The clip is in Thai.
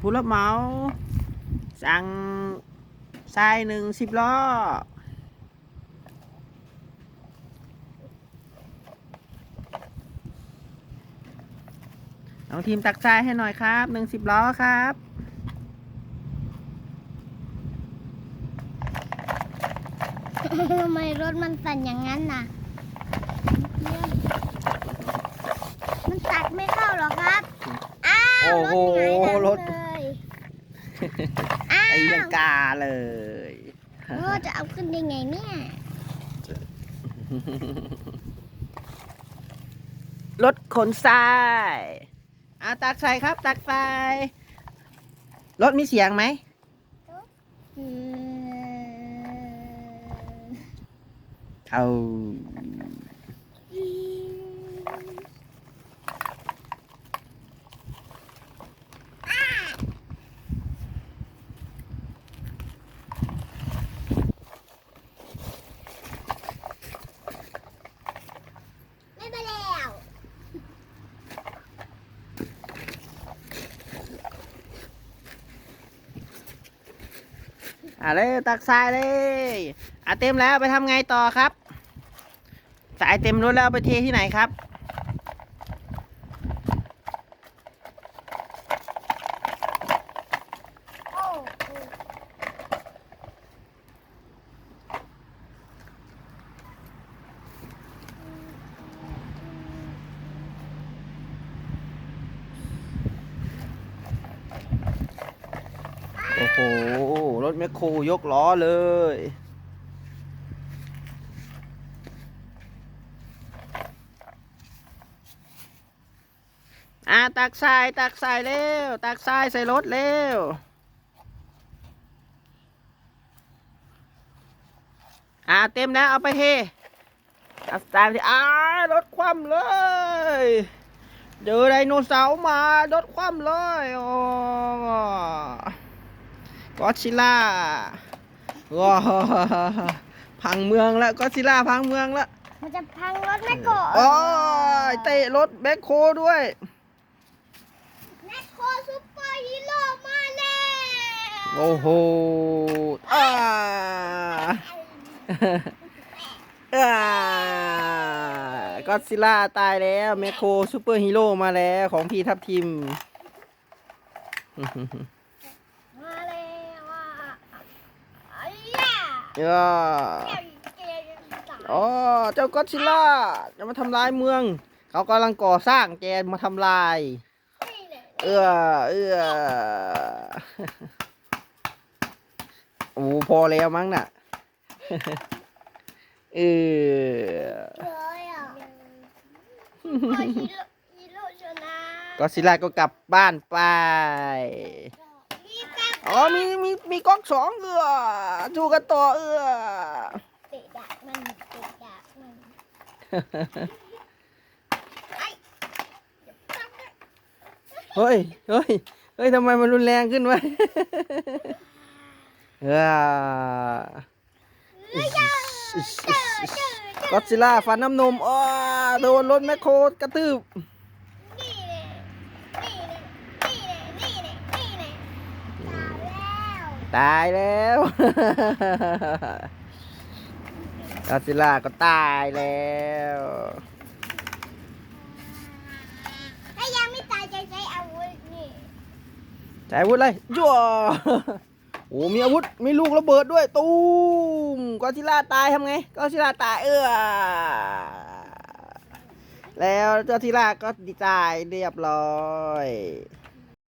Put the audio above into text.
ผู้รับเหมาสั่งทรายหนึ่งสิบล้อน้องทีมตักทรายให้หน่อยครับหนึ่งสิบล้อครับทำไมรถมันสั่นอย่างนั้นน่ะ มันตัดไม่เข้าหรอครับ โอ้โหรถหงายรหลัถงเลยอ้าไอ้ยังวกาเลยโอ้จะเอาขึ้นได้ไงเนี่ยรถขนทรายอาตักทรายครับ ตักทรายรถมีเสียงไหมอืมเอา ไม่ไปแล้ว อะเลยตักทรายเลยอะเต็มแล้วไปทำไงต่อครับสายเต็มรถแล้วไปเทที่ไหนครับ โอ้โห โอ้โห รถแมคโครยกล้อเลย อะตักทรายตักทรายเร็ว ตักทรายใส่รถเร็วอะเต็มแล้วเอาไปเทเอาทรายไปเทอ่ารถคว่ำเลยเจอไดโนเสาร์มารถคว่ำเลยโอ้ กอดซิลล่าว้าวพังเมืองแล้วกอดซิลล่าพังเมืองแล้วมันจะพังรถแม่โกะโอ้ยเตะรถแบ็คโคด้วยแม่โคซุปเปอร์ฮีโร่มาแล้วโอ้โหอ่าอ่ากอดซิลล่าตายแล้วแมคโครซูเปอร์ฮีโร่มาแล้วของพี่ทับทิม มาแล้วอะไอ้ยา ย่าเก่งเก่งตายอ๋อเจ้ากอดซิลล่าจะมาทำลายเมือง เขากำลังก่อสร้างแกมาทำลายนี่แหละเอื้อเอื้อโอ้พอแล้วมั้งน่ะเออเลยอะโอ้ยฮีโร่ฮีโร่ชนะก็ซิลล่าก็กลับบ้านไปมีกับ อ๋อมีมีมีก๊อกสองเอื้อจูกันต่อเอื้อเตะดักมันเตะดักมันไอ้อย่าปักนะเฮ้ยเฮ้ยเฮ้ยทำไมมันรุนแรงขึ้นวะเออเอ้ยอย่าเจอเจอเจอก็อดซิลล่าฟันน้ำนมอ้อโดนรถแมคโครกระตืบ นี่แน่นี่แน่นี่แน่นี่แน่นี่แน่ ตายแล้วตายแล้วก็อดซิลล่าก็ตายแล้วถ้ายังไม่ตายจะใช้อาวุธนี่ใช้อาวุธเลยจั่วโอ้มีอาวุธ มีลูกระเบิดด้วย ตูมก็อดซิลล่าตายทำไงก็อดซิลล่าตายเออแล้วเจ้าซิลล่าก็ดีตายเรียบร้อย